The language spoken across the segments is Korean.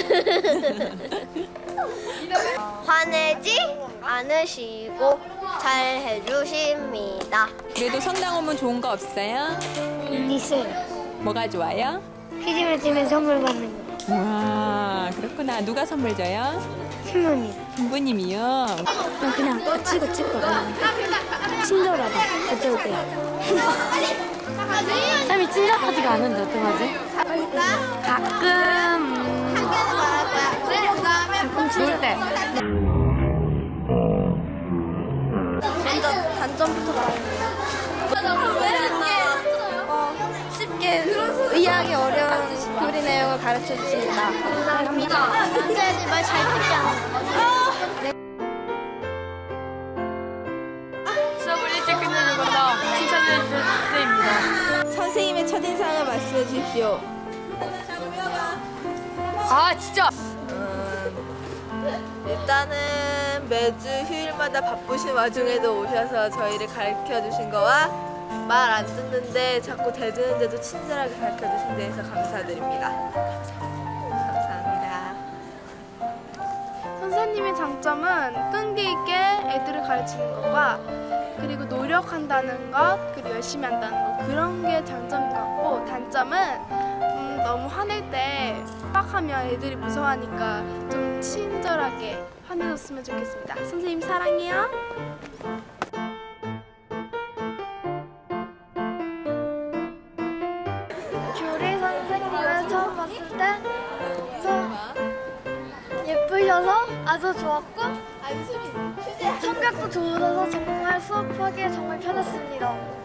화내지 않으시고 잘 해주십니다. 그래도 성당 오면 좋은 거 없어요? 있어요. 뭐가 좋아요? 피지를 찌면 선물 받는 거. 와 그렇구나. 누가 선물 줘요? 신부님. 부모님이요. 그냥 그냥 찍어 찍어. 친절하다. 어쩌고요. 쌤이 친절하지가 않은데 어떡하지? 가끔 쉽게 이해하기 어려운 교리 내용을 가르쳐 주십니다. 감사합니다. 현재지 말잘 듣지 않아. 수업을 일찍 끝내는 걸로 칭찬해 주실 쌤입니다. 선생님의 첫인상을 말씀해 주십시오. 아 진짜 매주 휴일마다 바쁘신 와중에도 오셔서 저희를 가르쳐 주신 거와 말 안 듣는데 자꾸 대드는데도 친절하게 가르쳐 주신 데에서 감사드립니다. 감사합니다. 선생님의 장점은 끈기 있게 애들을 가르치는 것과 그리고 노력한다는 것 그리고 열심히 한다는 것 그런 게 장점인 것 같고 단점은 음, 너무 화낼 때 빡하면 애들이 무서워하니까 좀 친절하게 화내줬으면 좋겠습니다. 선생님 사랑해요. 교리 선생님을 처음 봤을 때좀 예쁘셔서 아주 좋았고 성격도 좋으셔서 정말 수업하기에 정말 편했습니다.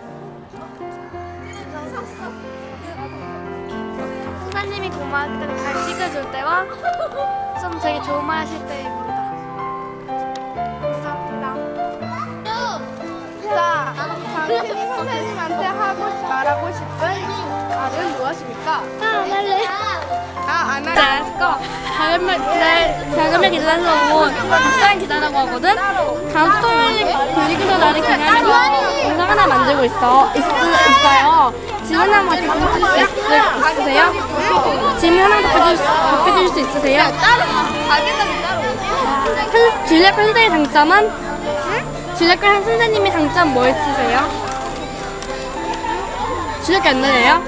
선생님이 고마울 때는 간식을 때와 좀 되게 좋은 말 하실 때입니다. 선생님한테 하고 말하고 싶은 말은 무엇입니까? 아, 할래. 아, 안 할. 알았어. 자금을 기다려, 자금을 기다려고 박사를 기다려고 하거든. 다음 토요일 교리교사 날을 기다려서 영상 하나 만들고 있어. 있, 있어요. 질문 한 번 답해줄 수 있, 있으세요? 질문 하나 답해줄, 수- 답해줄 수 있으세요? 선- 줄리엣 선생님의 장점은? 줄리엣 선생님의 장점 뭐 있으세요? 줄리엣 안 다녀요?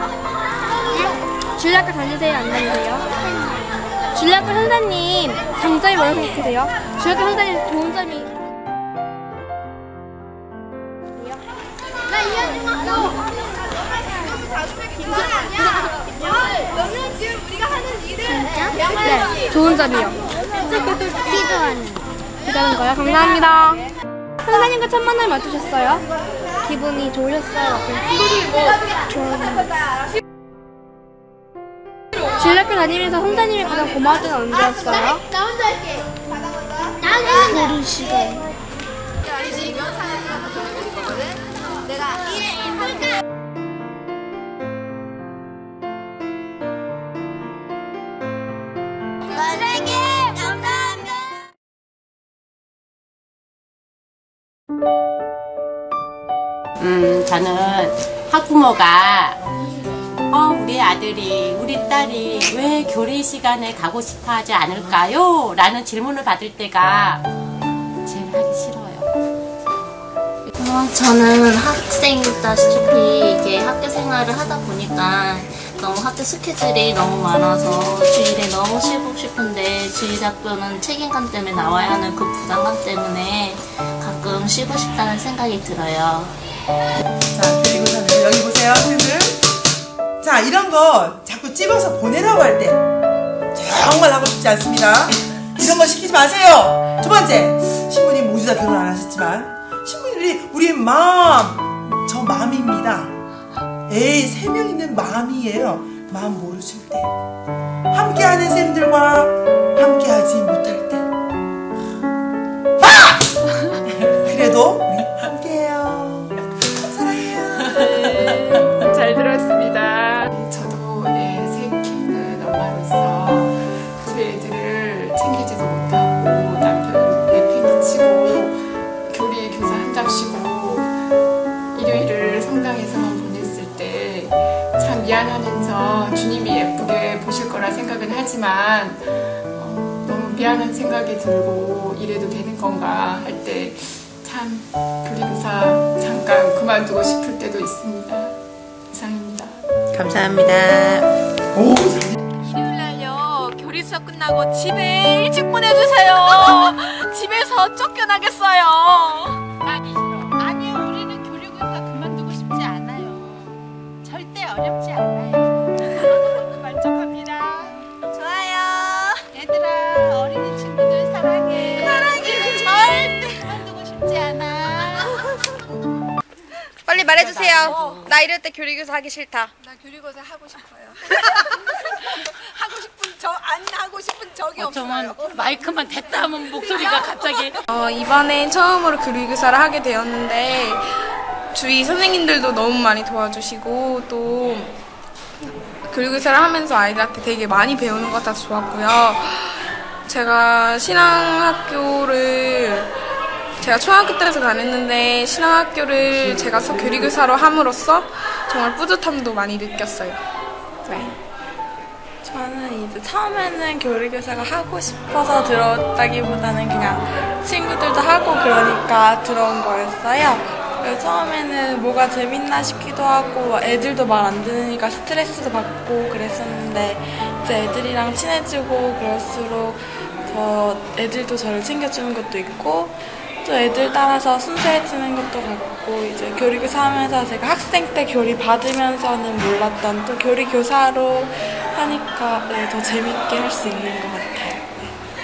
줄리엣과 다니세요? 안 다니세요? 줄리엣과 선생님 장점이 뭐라고 생각하세요? 줄리엣과 선생님 좋은 점이 네, 좋은 점이요. 기도하는. 기도하는 거요? 감사합니다. 선생님과 첫 만남이 어떠셨어요? 기분이 좋으셨어요? 좋은. 줄리엣과 다니면서 선생님이 가장 때는 언제였어요? 나 혼자 할게. 나는 시간. 저는 학부모가 어, 우리 아들이, 우리 딸이 왜 교리 시간에 가고 싶어 하지 않을까요? 라는 질문을 받을 때가 제일 하기 싫어요. 어, 저는 학생이다시피 이게 학교 생활을 하다 보니까 너무 학교 스케줄이 너무 많아서 주일에 너무 쉬고 싶은데 주일 학교는 책임감 때문에 나와야 하는 그 부담감 때문에 가끔 쉬고 싶다는 생각이 들어요. 자, 그리고 저는 여기 보세요, 선생님. 자, 이런 거 자꾸 찝어서 보내라고 할 때 정말 하고 싶지 않습니다. 이런 거 시키지 마세요. 두 번째, 신부님 모두 다 결혼 안 하셨지만 신부님들이 우리 마음, 저 마음입니다. 에이, 세 명 있는 마음이에요. 마음 모르실 때. 함께하는 쌤들과 함께하지 못할 하지만 어, 너무 미안한 생각이 들고 이래도 되는 건가 할 때참 교리교사 잠깐 그만두고 싶을 때도 있습니다. 이상입니다. 감사합니다. 오, 일요일날요 교리 수업 끝나고 집에 일찍 보내주세요. 집에서 쫓겨나겠어요. 아니, 아니 우리는 교류교사 그만두고 싶지 않아요. 절대 어렵지 않아요. 빨리 말해주세요. 나 이럴 때 교리교사 하기 싫다. 나 교리고사 하고 싶어요. 하고 싶은 저 안 하고 싶은 적이 어쩌면 마이크만 댔다 하면 목소리가 갑자기 어, 이번엔 처음으로 교류교사를 하게 되었는데 주위 선생님들도 너무 많이 도와주시고 또 교류교사를 하면서 아이들한테 되게 많이 배우는 것 같아서 좋았고요. 제가 신앙학교를 제가 초등학교 때부터 다녔는데 신앙학교를 제가 서 교리교사로 함으로써 정말 뿌듯함도 많이 느꼈어요. 네. 저는 이제 처음에는 교리교사가 하고 싶어서 들었다기보다는 그냥 친구들도 하고 그러니까 들어온 거였어요. 처음에는 뭐가 재밌나 싶기도 하고 애들도 말 안 듣으니까 스트레스도 받고 그랬었는데 이제 애들이랑 친해지고 그럴수록 더 애들도 저를 챙겨주는 것도 있고 또 애들 따라서 순수해지는 것도 같고 이제 교리 교사 하면서 제가 학생 때 교리 받으면서는 몰랐던 또 교리 교사로 하니까 네, 더 재밌게 할 수 있는 것 같아요.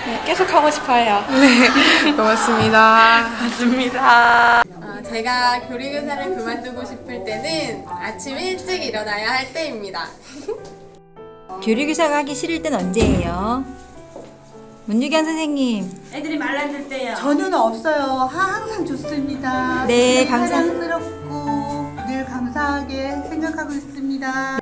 네, 계속 하고 싶어요. 네, 고맙습니다. 맞습니다. 제가 교리 교사를 그만두고 싶을 때는 아침 일찍 일어나야 할 때입니다. 교리 교사가 하기 싫을 땐 언제예요? 문유견 선생님. 애들이 말라들 때요. 전혀는 없어요. 하- 항상 좋습니다. 네, 늘 감사- 사랑스럽고 늘 감사하게 생각하고 있습니다.